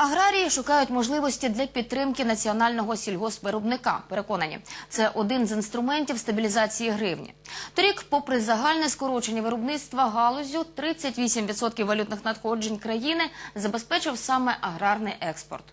Аграрії шукають можливості для підтримки національного сільгоспвиробника. Переконані, це один з інструментів стабілізації гривні. Торік, попри загальне скорочення виробництва галузю, 38% валютних надходжень країни забезпечив саме аграрний експорт.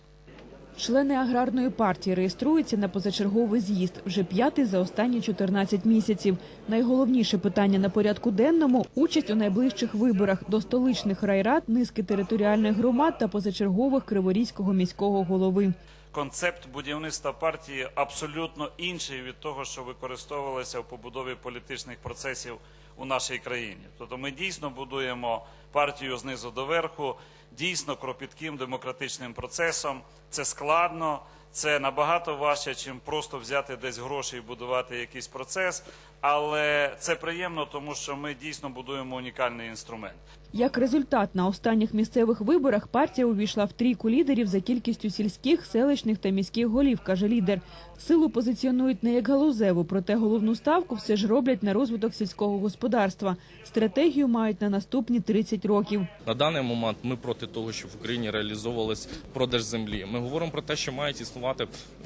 Члени аграрної партії реєструються на позачерговий з'їзд вже п'ятий за останні 14 місяців. Найголовніше питання на порядку денному участь у найближчих виборах до столичних райрад, низки територіальних громад та позачергових Криворізького міського голови. Концепт будівництва партії абсолютно інший від того, що використовувалося в побудові політичних процесів у нашій країні. Тобто ми дійсно будуємо партію знизу до верху, дійсно кропітким демократичним процесом. Це складно, це набагато важче, чим просто взяти десь гроші і будувати якийсь процес. Але це приємно, тому що ми дійсно будуємо унікальний інструмент. Як результат, на останніх місцевих виборах партія увійшла в трійку лідерів за кількістю сільських, селищних та міських голів, каже лідер. Силу позиціонують не як галузеву, проте головну ставку все ж роблять на розвиток сільського господарства. Стратегію мають на наступні 30 років. На даний момент ми проти того, щоб в Україні реалізовувалась продаж землі. Ми говоримо про те, що має існувати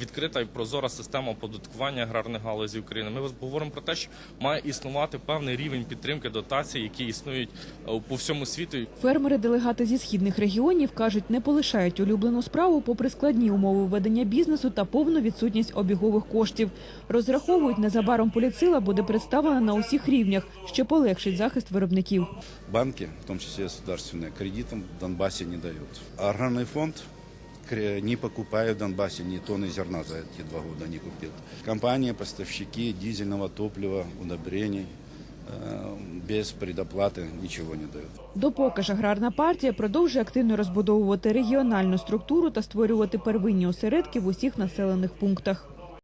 відкрита і прозора система оподаткування аграрних галузі України. Ми говоримо про те, що має існувати певний рівень підтримки дотацій, які існують е, по всьому світу. Фермери-делегати зі східних регіонів кажуть, не полишають улюблену справу попри складні умови ведення бізнесу та повну відсутність обігових коштів. Розраховують, незабаром поліцила буде представлена на усіх рівнях, що полегшить захист виробників. Банки, в том числе государственные, кредитам в Донбассе не дают. Аграрный фонд не покупает в Донбассе ни тонны зерна за эти два года не купил. Компании, поставщики дизельного топлива, удобрений э, без предоплаты ничего не дают. Допоки ж аграрна партія продовжує активно розбудовувати регіональну структуру та створювати первинні осередки в усіх населених пунктах.